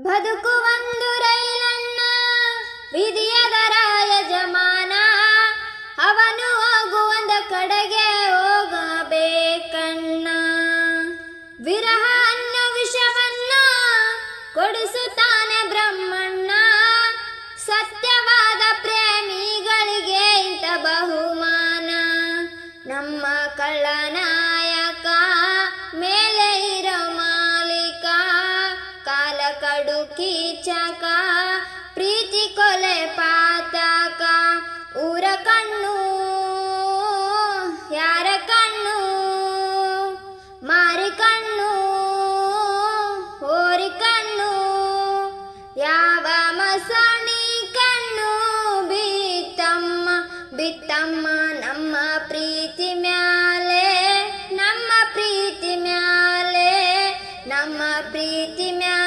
ಬದುಕು ಒಂದು ರೈಲನ್ನ ವಿಧಿಯದರ ಯಜಮಾನ ಅವನು ಹೋಗುವಂದ ಕಡೆಗೆ ಹೋಗಬೇಕಣ್ಣ ವಿರಹ ಅನ್ನೋ ವಿಷವನ್ನ ಕೊಡಿಸುತ್ತಾನೆ గడు కీచక ప్రీతి కొలే పాతక. ఊర కన్ను యార కన్ను మారి కన్ను ఓరి కన్ను యావ మసణి కన్ను. బీతమ్మ బిత్తమ్మ నమ్మ ప్రీతి మ్యాలే నమ్మ ప్రీతి మ్యాలే నమ్మ ప్రీతి మ్యా